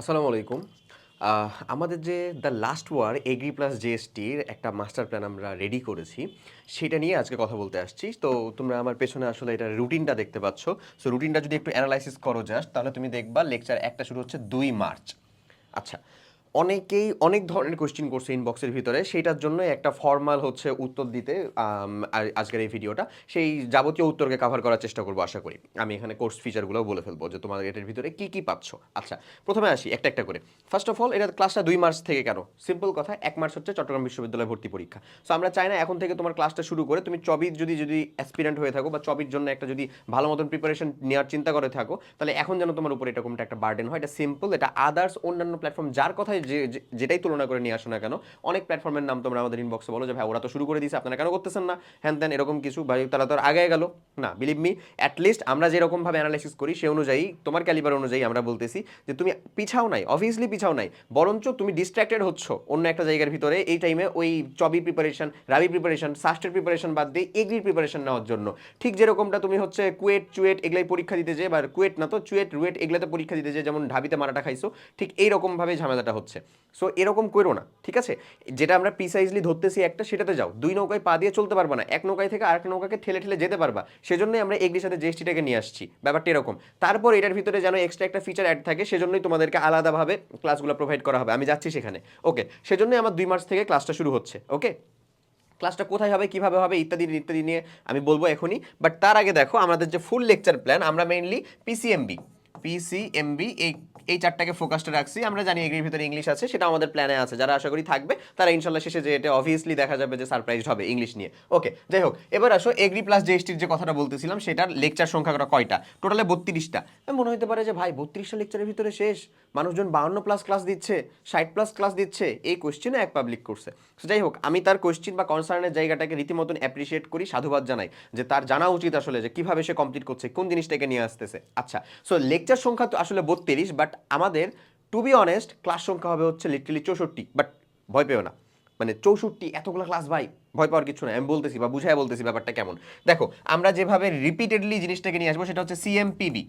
আসসালামু আলাইকুম। আমাদের যে the last war agri plus জিএসটির একটা মাস্টার প্ল্যান আমরা রেডি করেছি। সেটা নিয়ে আজকে কথা বলতে আসছি। তো তোমরা আমার পেছনে আসলে এটা রুটিনটা দেখতে পাচ্ছ। সো রুটিনটা যদি একটু অ্যানালাইসিস করো যাস তাহলে তুমি দেখবা লেকচার একটা শুরু হচ্ছে দুই মার্চ। আচ্ছা অনেকেই অনেক ধরনের কোশ্চেন করছে ইনবক্সের ভিতরে। সেটার জন্য একটা ফর্মাল হচ্ছে উত্তর দিতে আজকের এই ভিডিওটা সেই যাবতীয় উত্তরকে কাভার করার চেষ্টা করব, আশা করি। আমি এখানে কোর্স ফিচারগুলোও বলে ফেলব যে তোমাদের এটার ভিতরে কী কী পাচ্ছ। আচ্ছা প্রথমে আসি একটা একটা করে। ফার্স্ট অফ অল এটা ক্লাসটা দুই মার্চ থেকে কেন? সিম্পল কথা, এক মার্চ হচ্ছে চট্টগ্রাম বিশ্ববিদ্যালয় ভর্তি পরীক্ষা। সো আমরা চাই না এখন থেকে তোমার ক্লাসটা শুরু করে তুমি চবির যদি যদি অ্যাসপিরেন্ট হয়ে থাকো বা চবির জন্য একটা যদি ভালো মতন প্রিপারেশন নেওয়ার চিন্তা করে থাকো, তাহলে এখন যেন তোমার উপরে এরকমটা একটা বার্ডেন হয়। এটা সিম্পল এটা আদার্স অন্যান্য প্ল্যাটফর্ম যার কথাই যে যেটাই তুলনা করে নিয়ে আসো না কেন, অনেক প্ল্যাটফর্মের নাম তোমরা আমাদের ইনবক্সে বলো যে, ভাই, ওরা তো শুরু করে দিয়েছে, আপনারা কেন করতেছেন না? হ্যান ত্যান, এরকম কিছু, ভাই, তারা তো আগে গেল। না বিলিভ মি অ্যাটলিস্ট আমরা যেরকমভাবে অ্যানালাইসিস করি, সে অনুযায়ী, তোমার ক্যালিবার অনুযায়ী আমরা বলতেছি যে, তুমি পিছাও নাই অবভিয়াসলি পিছাও নাই, বরঞ্চ তুমি ডিস্ট্র্যাক্টেড হচ্ছ অন্য একটা জায়গার ভিতরে এই টাইমে ওই চবি প্রিপারেশন রাবি প্রিপারেশন সাস্টের প্রিপারেশন বাদ দিয়ে এগ্রির প্রিপারেশন নেওয়ার জন্য। ঠিক যেরকমটা তুমি হচ্ছে কুয়েট, চুয়েট এগুলাই পরীক্ষা দিতে যে বা কুয়েট না তো, চুয়েট, রুয়েট এগুলাতে পরীক্ষা দিতে যে যেমন ঢাবিতে মারাটা খাইছো, ঠিক এইরকমভাবে ঝামেলাটা হচ্ছে। সো এরকম করো না, ঠিক আছে? যেটা আমরা প্রিসাইজলি ধরতেছি একটা, সেটাতে যাও। দুই নৌকায় পা দিয়ে চলতে পারবা না। এক নৌকায় থেকে আরেক নৌকাকে ঠেলে ঠেলে যেতে পারবা। সেজন্যই আমরা এগ্রির সাথে জিএসটিটাকে নিয়ে আসছি। ব্যাপারটা এরকম। তারপর এটার ভিতরে যেন এক্সট্রা একটা ফিচার অ্যাড থাকে, সেজন্যই তোমাদেরকে আলাদাভাবে ক্লাসগুলো প্রোভাইড করা হবে। আমি যাচ্ছি সেখানে। ওকে সেজন্যই আমার দুই মার্চ থেকে ক্লাসটা শুরু হচ্ছে। ওকে ক্লাসটা কোথায় হবে, কীভাবে হবে, ইত্যাদি ইত্যাদি নিয়ে আমি বলব এখনই। বাট তার আগে দেখো, আমাদের যে ফুল লেকচার প্ল্যান আমরা মেইনলি পিসিএমবি পিসিএমবি এই এই চারটাকে ফোকাসটা রাখছি। আমরা জানি এগ্রির ভিতরে ইংলিশ আছে, সেটা আমাদের প্ল্যানে আছে। যারা আশা করি থাকবে, তারা ইনশাল্লাহ শেষে যে এটা অবভিয়াসলি দেখা যাবে যে সারপ্রাইজ হবে ইংলিশ নিয়ে। ওকে যাই হোক, এবার আসো এগ্রি প্লাস জিএসটির যে কথাটা বলতেছিলাম, সেটার লেকচার সংখ্যাটা কয়টা? টোটালে বত্রিশটা। মনে হতে পারে যে ভাই, বত্রিশটা লেকচারের ভিতরে শেষ। মানুষজন বাউন্ন প্লাস ক্লাস দিচ্ছে, ষাট প্লাস ক্লাস দিচ্ছে, এই কোশ্চেনে এক পাবলিক করছে। যাই হোক, আমি তার কোশ্চেন বা কনসার্নের জায়গাটাকে রীতিমতন অ্যাপ্রিসিয়েট করি, সাধুবাদ জানাই যে তার জানা উচিত আসলে যে কীভাবে সে কমপ্লিট করছে, কোন জিনিসটাকে নিয়ে আসতেছে। আচ্ছা সো লেকচার সংখ্যা তো আসলে বত্রিশ বাট আমাদের টু বি অনেস্ট ক্লাস সংখ্যা হবে হচ্ছে লিটারালি চৌষট্টি বাট ভয় পেও না। মানে চৌষট্টি এতগুলো ক্লাস ভাই, ভয় পাওয়ার কিছু না আমি বলতেছি বা বুঝাই বলতেছি ব্যাপারটা কেমন। দেখো, আমরা যেভাবে রিপিটেডলি জিনিসটাকে নিয়ে আসব, সেটা হচ্ছে সিএমপিবি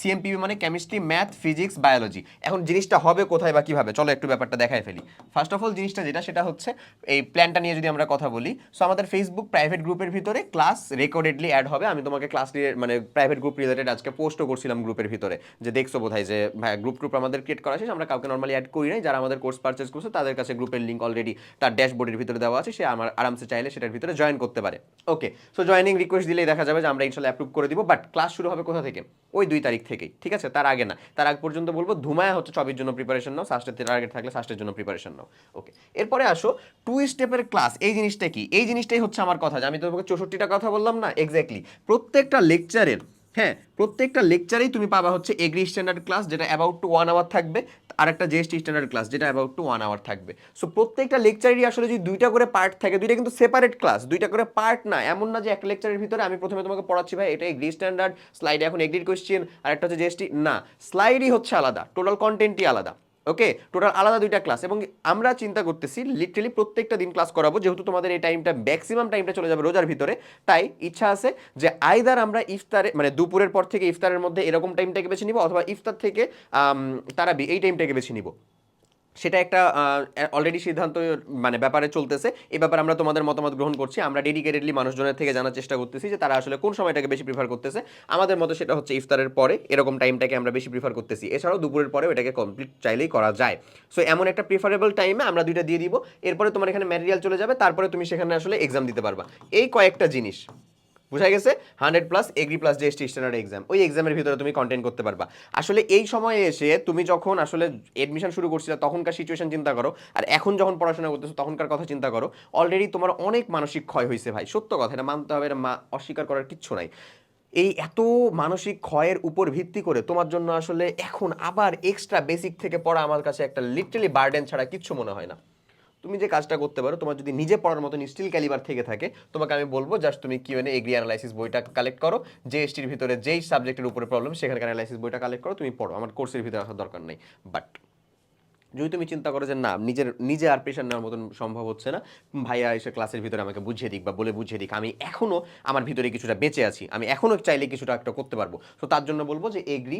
সিএমপিবি মানে কেমিস্ট্রি ম্যাথ ফিজিক্স বায়োলজি এখন জিনিসটা হবে কোথায় বা কীভাবে? চলো একটু ব্যাপারটা দেখাই ফেলি। ফার্স্ট অফ অল জিনিসটা যেটা, সেটা হচ্ছে এই প্ল্যানটা নিয়ে যদি আমরা কথা বলি সো আমাদের ফেসবুক প্রাইভেট গ্রুপের ভিতরে ক্লাস রেকর্ডেডলি অ্যাড হবে। আমি তোমাকে ক্লাস মানে প্রাইভেট গ্রুপ রিলেটেড আজকে পোস্টও করছিলাম গ্রুপের ভিতরে। যে দেখছ বোধহয় যে ভাই গ্রুপ গ্রুপ আমাদের ক্রিয়েট করা শেষ। আমরা কাউকে নর্মালি অ্যাড করি নাই। যারা আমাদের কোর্স পারচেস করছে, তাদের কাছে গ্রুপের লিঙ্ক অলরেডি তার ড্যাশবোর্ডের ভিতরে দেওয়া আছে। সে আমার আরামসে চাইলে সেটার ভিতরে জয়েন করতে পারে। ওকে সো জয়েনিং রিকোয়েস্ট দিলেই দেখা যাবে যে আমরা ইনশাল্লাহ অ্যাপ্রুভ করে দিব। বাট ক্লাস শুরু হবে কোথা থেকে? ওই দুই তারিখ থেকেই, ঠিক আছে? তার আগে না। তার আগ পর্যন্ত বলব, ধুমায়া হচ্ছে ছবির জন্য প্রিপারেশন নাও সাস্টের টার্গেট থাকলে সাস্টের জন্য প্রিপারেশন নাও। ওকে এরপরে আসো টু স্টেপের ক্লাস এই জিনিসটা কি? এই জিনিসটাই হচ্ছে আমার কথা, যে আমি তোমাকে চৌষট্টিটা কথা বললাম না? এক্স্যাক্টলি প্রত্যেকটা লেকচারের হ্যাঁ প্রত্যেকটা লেকচারেই তুমি পাবা হচ্ছে এগ্রি স্ট্যান্ডার্ড ক্লাস যেটা অ্যাবাউট টু ওয়ান আওয়ার থাকবে আর একটা জিএসটি স্ট্যান্ডার্ড ক্লাস যেটা অ্যাবাউট টু ওয়ান আওয়ার থাকবে। সো প্রত্যেকটা লেকচারেরই আসলে যদি দুইটা করে পার্ট থাকে, দুইটা কিন্তু সেপারেট ক্লাস দুইটা করে পার্ট না, এমন না যে একটা লেকচারের ভিতরে আমি প্রথমে তোমাকে পড়াচ্ছি, ভাই, এটা এগ্রি স্ট্যান্ডার্ড স্লাইডে এখন এগ্রির কোয়েশ্চেন আর একটা হচ্ছে জিএসটি না স্লাইডই হচ্ছে আলাদা টোটাল কন্টেন্টই আলাদা। ওকে টোটাল আলাদা দুইটা ক্লাস এবং আমরা চিন্তা করতেছি লিটারালি প্রত্যেকটা দিন ক্লাস করাবো, যেহেতু তোমাদের এই টাইমটা ম্যাক্সিমাম টাইমটা চলে যাবে রোজার ভিতরে। তাই ইচ্ছা আছে যে আইদার আমরা ইফতারে মানে দুপুরের পর থেকে ইফতারের মধ্যে এরকম টাইমটাকে বেছে নিব অথবা ইফতার থেকে তারাবি এই টাইমটাকে বেছে নিব। সেটা একটা অলরেডি সিদ্ধান্ত মানে ব্যাপারে চলতেছে। এই ব্যাপারে আমরা তোমাদের মতামত গ্রহণ করছি। আমরা ডেডিকেটেডলি মানুষজনের থেকে জানার চেষ্টা করতেছি যে তারা আসলে কোন সময়টাকে বেশি প্রিফার করতেছে। আমাদের মতো সেটা হচ্ছে ইফতারের পরে, এরকম টাইমটাকে আমরা বেশি প্রিফার করতেছি। এছাড়াও দুপুরের পরেও এটাকে কমপ্লিট চাইলেই করা যায়। সো এমন একটা প্রিফারেবল টাইমে আমরা দুইটা দিয়ে দিব। এরপরে তোমার এখানে ম্যাটেরিয়াল চলে যাবে, তারপরে তুমি সেখানে আসলে এক্সাম দিতে পারবা। এই কয়েকটা জিনিস। বুঝা গেছে? Hundred plus agri plus GST standard exam ওই এক্সামের ভিতরে তুমি কন্টেন্ট করতে পারবা। আসলে এই সময়ে এসে তুমি যখন আসলে এডমিশন শুরু করছিলে, তখনকার সিচুয়েশন চিন্তা করো। আর এখন যখন পড়াশোনা করতেছো, তখনকার কথা চিন্তা করো। অলরেডি তোমার অনেক মানসিক ক্ষয় হয়েছে ভাই। সত্য কথা, এটা মানতে হবে, এটা অস্বীকার করার কিচ্ছু নাই। এই এত মানসিক ক্ষয়ের উপর ভিত্তি করে তোমার জন্য আসলে এখন আবার এক্সট্রা বেসিক থেকে পড়া আমার কাছে একটা লিটারালি বার্ডেন ছাড়া কিচ্ছু মনে হয় না। তুমি যে কাজটা করতে পারো, তোমার যদি নিজে পড়ার মতন স্টিল ক্যালিবার থেকে থাকে, তোমাকে আমি বলব জাস্ট তুমি কিউ এনে এগ্রি অ্যানালাইসিস বইটা কালেক্ট করো। যে এসটির ভিতরে যেই সাবজেক্টের উপরে প্রবলেম সেখানে অ্যানালাইসিস বইটা কালেক্ট করো, তুমি পড়ো। আমার কোর্সের ভিতরে আসার দরকার নেই। বাট যদি তুমি চিন্তা করো যে না, নিজের, নিজে আর প্রেশার নেওয়ার মতন সম্ভব হচ্ছে না, ভাইয়া এসে ক্লাসের ভিতরে আমাকে বুঝিয়ে দিক বা বলে বুঝিয়ে দিক, আমি এখনও আমার ভিতরে কিছুটা বেঁচে আছি, আমি এখনও চাইলে কিছুটা একটা করতে পারব। তো তার জন্য বলব যে এগ্রি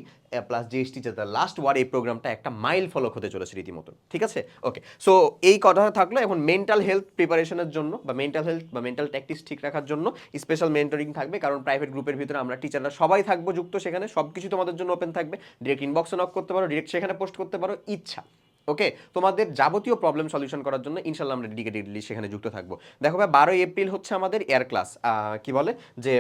প্লাস জিএসটি যে লাস্ট ওয়ার এই প্রোগ্রামটা একটা মাইল ফলক হতে চলেছে রীতিমতো, ঠিক আছে? ওকে সো এই কথা থাকল এখন মেন্টাল হেলথ প্রিপারেশনের জন্য বা মেন্টাল হেলথ বা মেন্টাল ট্যাকটিক্স ঠিক রাখার জন্য স্পেশাল মেন্টরিং থাকবে, কারণ প্রাইভেট গ্রুপের ভিতরে আমরা টিচাররা সবাই থাকব যুক্ত সেখানে সব কিছু তোমাদের জন্য ওপেন থাকবে। ডিরেক্ট ইনবক্সে নক করতে পারো ডিরেক্ট সেখানে পোস্ট করতে পারো, ইচ্ছা। ওকে তোমাদের যাবতীয় প্রবলেম সলিউশন করার জন্য ইনশাল্লাহ আমরা ডেডিকেটেডলি সেখানে যুক্ত থাকব। দেখো ভাই, বারোই এপ্রিল হচ্ছে আমাদের এয়ার ক্লাস কি বলে? যে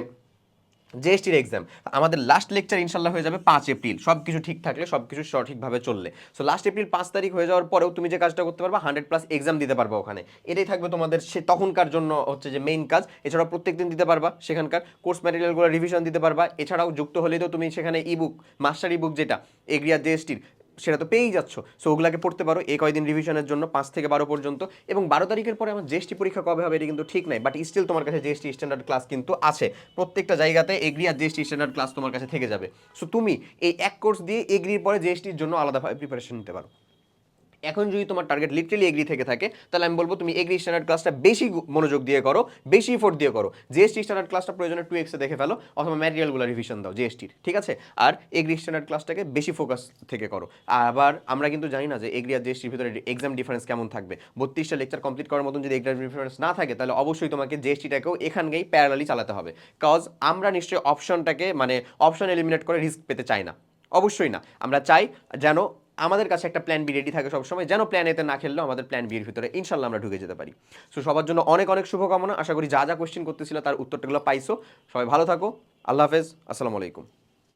জিএসটির এক্সাম আমাদের লাস্ট লেকচার ইনশাল্লাহ হয়ে যাবে পাঁচ এপ্রিল সব কিছু ঠিক থাকলে সব কিছু সঠিকভাবে চললে। সো লাস্ট এপ্রিল পাঁচ তারিখ হয়ে যাওয়ার পরেও তুমি যে কাজটা করতে পারবা হান্ড্রেড প্লাস এক্সাম দিতে পারবা ওখানে। এটাই থাকবে তোমাদের সে তখনকার জন্য হচ্ছে যে মেইন কাজ। এছাড়াও প্রত্যেক দিন দিতে পারবা সেখানকার। কোর্স ম্যাটেরিয়ালগুলো রিভিশন দিতে পারবা। এছাড়াও যুক্ত হলেই তো তুমি সেখানে ইবুক মাস্টার ইবুক যেটা এগ্রিয়া জিএসটির সেটা তো পেয়েই যাচ্ছ। সো ওগুলাকে পড়তে পারো। এই কয়দিন রিভিশনের জন্য পাঁচ থেকে বারো পর্যন্ত। এবং বারো তারিখের পরে আমার জিএসটি পরীক্ষা কবে হবে এটা কিন্তু ঠিক নাই। বাট স্টিল তোমার কাছে জিএসটি স্ট্যান্ডার্ড ক্লাস কিন্তু আছে। প্রত্যেকটা জায়গাতে এগ্রি আর জিএসটি স্ট্যান্ডার্ড ক্লাস তোমার কাছে থেকে যাবে। সো তুমি এই এক কোর্স দিয়ে এগ্রির পরে জিএসটির জন্য আলাদাভাবে প্রিপারেশন নিতে পারো। এখন যদি তোমার টার্গেট লিটারেলি এগ্রি থেকে থাকে, তাহলে আমি বলব তুমি এগ্রি স্ট্যান্ডার্ড ক্লাসটা বেশি মনোযোগ দিয়ে করো, বেশি ফোর্ট দিয়ে করো। জিএসটি স্ট্যান্ডার্ড ক্লাসটা প্রয়োজনে টু এক্সে দেখে ফেলো, অথবা ম্যাটেরিয়ালগুলো রিভিশন দাও জিএসটির ঠিক আছে? আর এগ্রি স্ট্যান্ডার্ড ক্লাসটাকে বেশি ফোকাস থেকে করো। আবার আমরা কিন্তু জানি না যে এগ্রি আর জিএসটির ভিতরে এক্সাম ডিফারেন্স কেমন থাকবে। বত্রিশটা লেকচার কমপ্লিট করার মতন যদি এক্সাম ডিফারেন্স না থাকে, তাহলে অবশ্যই তোমাকে জিএসটিটাকেও এখানকেই প্যারালালি চালাতে হবে। কজ আমরা নিশ্চয়ই অপশনটাকে মানে অপশন এলিমিনেট করে রিস্ক পেতে চাই না। অবশ্যই না। আমরা চাই যেন আমাদের কাছে একটা প্ল্যান বি রেডি থাকে সবসময়। যেন প্ল্যান এতে না খেললেও আমাদের প্ল্যান বিয়ের ভিতরে ইনশাল্লাহ আমরা ঢুকে যেতে পারি। সো সবার জন্য অনেক অনেক শুভকামনা। আশা করি যা যা কোয়েশ্চেন করতেছিল তার উত্তরটাগুলো পাইছো। সবাই ভালো থাকো। আল্লাহ হাফেজ। আসসালামু আলাইকুম।